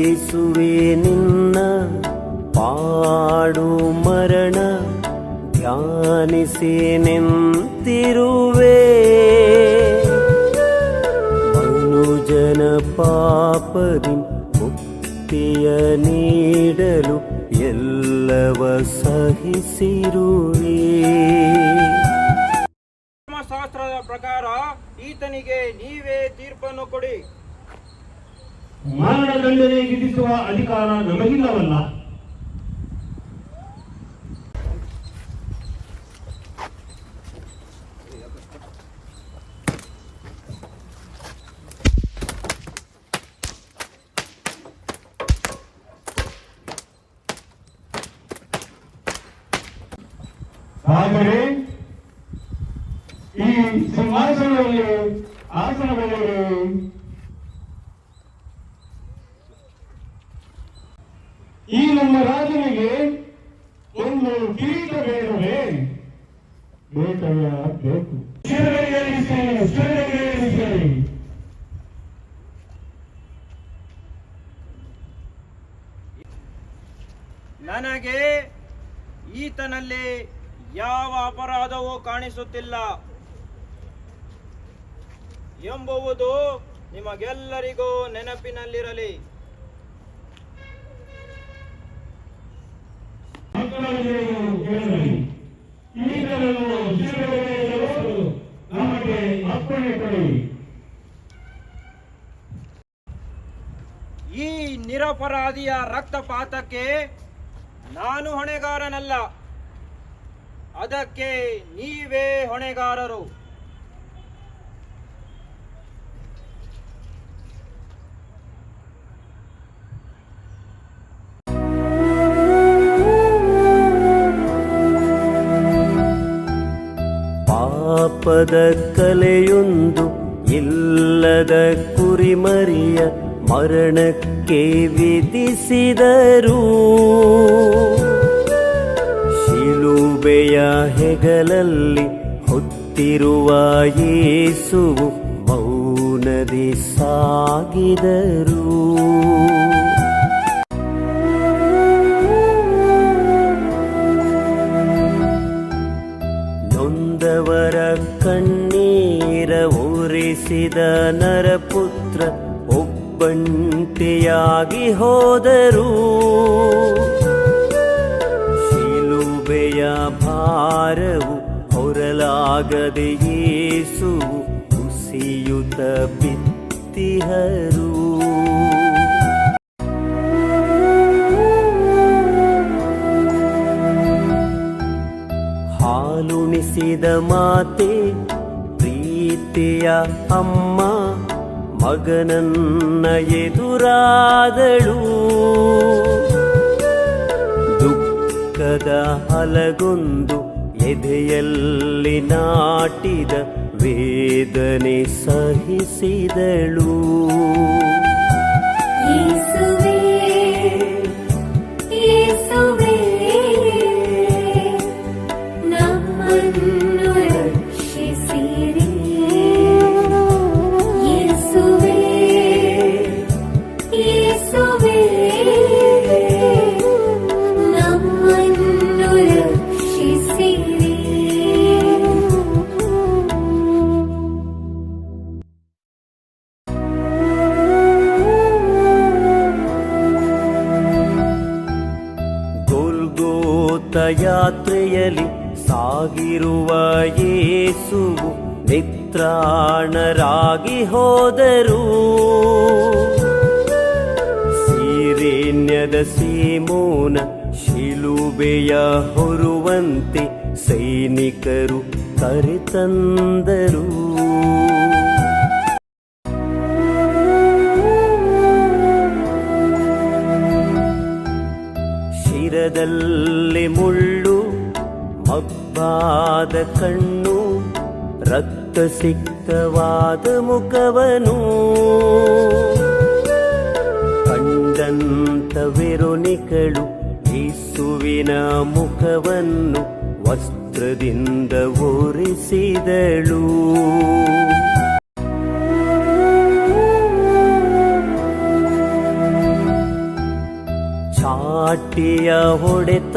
ಇದುವೇ ನಿನ್ನ ಪಾಡು ಮರಣ ಧ್ಯಾನಿಸಿ ನಿಂತಿರುವೆ. ಮನುಜನ ಪಾಪದಿ ಮುಕ್ತಿಯ ನೀಡಲು ಎಲ್ಲವ ಸಹಿಸಿರುವೆ. ಶಾಸ್ತ್ರದ ಪ್ರಕಾರ ಈತನಿಗೆ ನೀವೇ ತೀರ್ಪನ್ನು ಕೊಡಿ. ಮರಣದಂಡನೆ ವಿಧಿಸುವ ಅಧಿಕಾರ ನಮಗಿಲ್ಲವಲ್ಲ? ಆದರೆ ಈ ಸಿಂಹಾಸನದಲ್ಲಿ ಬೇಕು ನನಗೆ ಈತನಲ್ಲಿ ಯಾವ ಅಪರಾಧವೂ ಕಾಣಿಸುತ್ತಿಲ್ಲ ಎಂಬುವುದು ನಿಮಗೆಲ್ಲರಿಗೂ ನೆನಪಿನಲ್ಲಿರಲಿ. ನಮಗೆ ಅಪ್ಪಣೆ ಕೊಡಿ. ಈ ನಿರಪರಾಧಿಯ ರಕ್ತಪಾತಕ್ಕೆ ನಾನು ಹೊಣೆಗಾರನಲ್ಲ. ಅದಕ್ಕೆ ನೀವೇ ಹೊಣೆಗಾರರು. ಪಾಪದ ಕಲೆಯೊಂದು ಇಲ್ಲದ ಕುರಿಮರಿಯ ಮರಣಕ್ಕೆ ವಿಧಿಸಿದರು. ಶಿಲುಬೆಯ ಹೆಗಲಲ್ಲಿ ಹೊತ್ತಿರುವ ಯೇಸುವು ಮೌನದಿ ಸಾಗಿದರು. ಒರೆಸಿದ ನರಪುತ್ರ ಒಬ್ಬಂಟಿಯಾಗಿ ಹೋದರು. ಶಿಲುಬೆಯ ಭಾರವು ಹೊರಲಾಗದೆ ಯೇಸು ಕುಸಿಯುತ ಬಿತ್ತಿಹರು. ಹಾಲುಣಿಸಿದ ಮಾತೆ ಪ್ರೀತಿಯ ಅಮ್ಮ ಮಗನನ್ನ ಎದುರಾದಳು. ದುಃಖದ ಹಲಗೊಂದು ಎದೆಯಲ್ಲಿ ನಾಟಿದ ವೇದನೆ ಸಹಿಸಿದಳು. ಗೋಲ್ಗೋತ ಯಾತ್ರೆಯಲ್ಲಿ ಸಾಗಿರುವ ಯೇಸು ನಿತ್ರಾಣರಾಗಿ ಹೋದರು. ಸೀರೇನ್ಯದ ಸೀಮೋನ ಶಿಲುಬೆಯ ಹೊರುವಂತೆ ಸೈನಿಕರು ಕರೆತಂದರು. ಸಿಕ್ತವಾದ ಮುಖವನು. ಕಂಡಂತ ವೆರೊನಿಕಳು ಯೇಸುವಿನ ಮುಖವನ್ನು ವಸ್ತ್ರದಿಂದ ಒರೆಸಿದಳು. ಚಾಟಿಯ ಹೊಡೆತ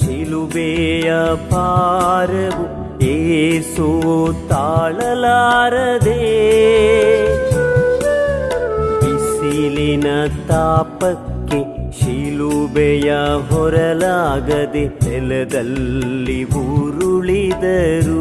ಶಿಲುಬೆಯ ಭಾರವು ಏಸು ತಾಳಲಾರದೆ ಬಿಸಿಲಿನ ತಾಪಕ್ಕೆ ಶಿಲುಬೆಯ ಹೊರಲಾಗದೆ ನೆಲದಲ್ಲಿ ಉರುಳಿದರು.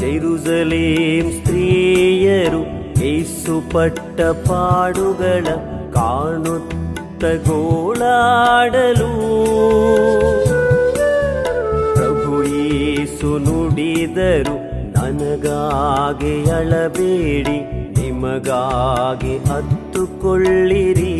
ಜೆರುಸಲೇಂ ಸ್ತ್ರೀಯರು ಏಸು ಪಟ್ಟ ಪಾಡುಗಳ ಕಾಣುತ್ತ ಗೋಳಾಡಲು. ಪ್ರಭು ಏಸು ನುಡಿದರು ನನಗಾಗಿ ಅಳಬೇಡಿ ನಿಮಗಾಗಿ ಹತ್ತುಕೊಳ್ಳಿರಿ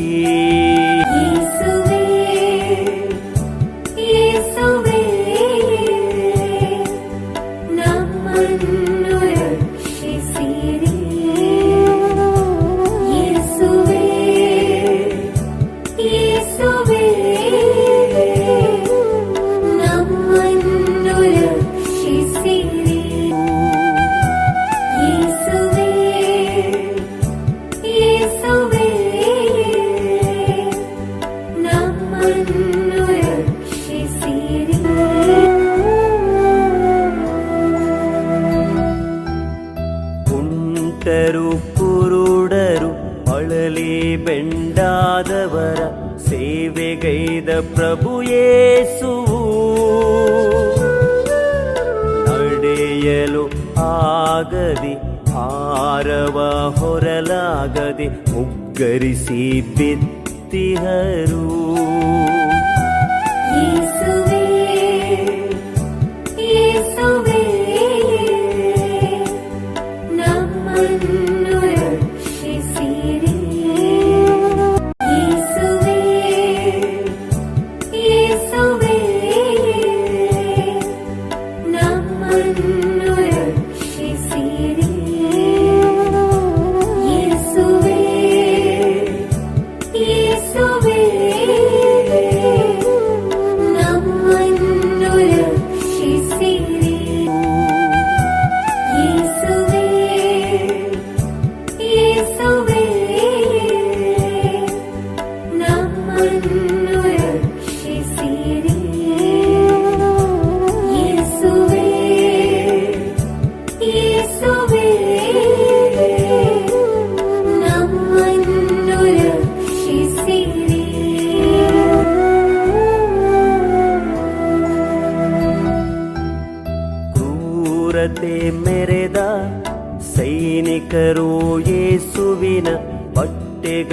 ಬೆಂಡಾದವರ ಸೇವೆಗೈದ ಪ್ರಭು ಯೇಸು. ನಡೆಯಲು ಆಗದೆ ಆರವ ಹೊರಲಾಗದೆ ಮುಗ್ಗರಿಸಿ ಬಿತ್ತಿಹರು.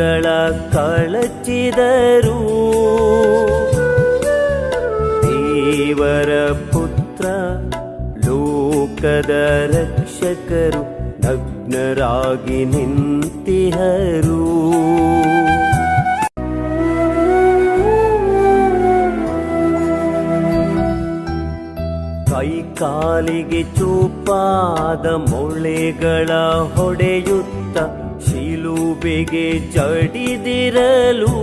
ಬಟ್ಟೆಗಳ ಕಳಚಿದರು. ದೇವರ ಪುತ್ರ ಲೋಕದ ರಕ್ಷಕರು ನಗ್ನರಾಗಿ ನಿಂತಿಹರು. ಕೈಕಾಲಿಗೆ ಚೂಪಾದ ಮೊಳೆಗಳ ಹೊಡೆಯುತ್ತ ಶಿಲುಬೆಗೆ ಚಡಿದಿರಲು.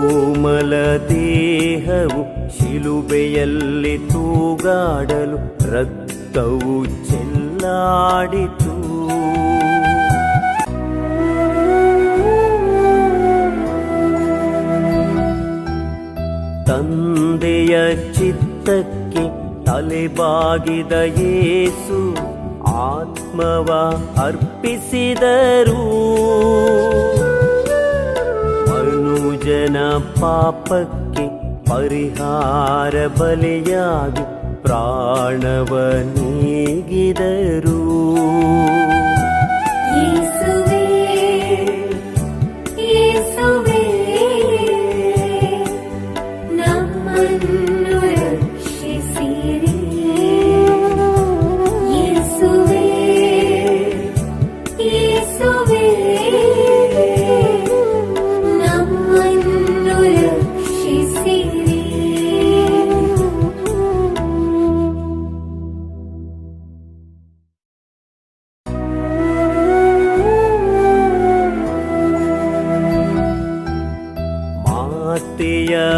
ಕೋಮಲ ದೇಹವು ಶಿಲುಬೆಯಲ್ಲಿ ತೂಗಾಡಲು ರಕ್ತವು ಚೆಲ್ಲಾಡಿತು. ತಂದೆಯ ಚಿತ್ತಕ್ಕೆ ತಲೆಬಾಗಿದ ಯೇಸು ಆತ್ಮವ ಅರ್ಪಿಸಿದರು. ಮನುಜನ ಪಾಪಕ್ಕೆ ಪರಿಹಾರ ಬಲಿಯಾಗಿ ಪ್ರಾಣವ ನೀಗಿದರು.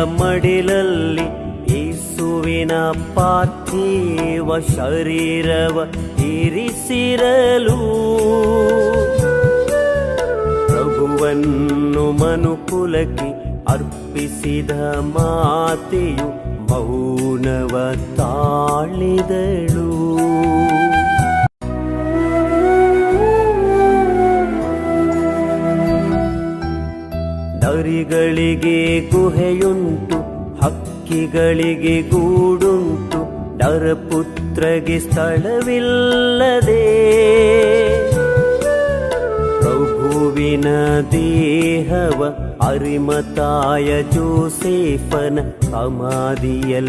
ಮಡಿಲಲ್ಲಿ ಈಸುವಿನ ಪಾರ್ಥಿವ ಶರೀರವ ಇರಿಸಿರಲು. ಪ್ರಭುವನ್ನು ಮನುಕುಲಕ್ಕೆ ಅರ್ಪಿಸಿದ ಮಾತೆಯು ಮೌನವ ತಾಳಿದಳು. ನರಿಗಳಿಗೆ ಗುಹೆಯುಂಟು ಹಕ್ಕಿಗಳಿಗೆ ಗೂಡುಂಟು ನರಪುತ್ರಗೆ ಸ್ಥಳವಿಲ್ಲದೆ. ಪ್ರಭುವಿನ ದೇಹವ ಅರಿಮತಾಯ ಜೋಸೇಫನ ಸಮಾಧಿಯಲ್ಲಿರಿಸಿದರು.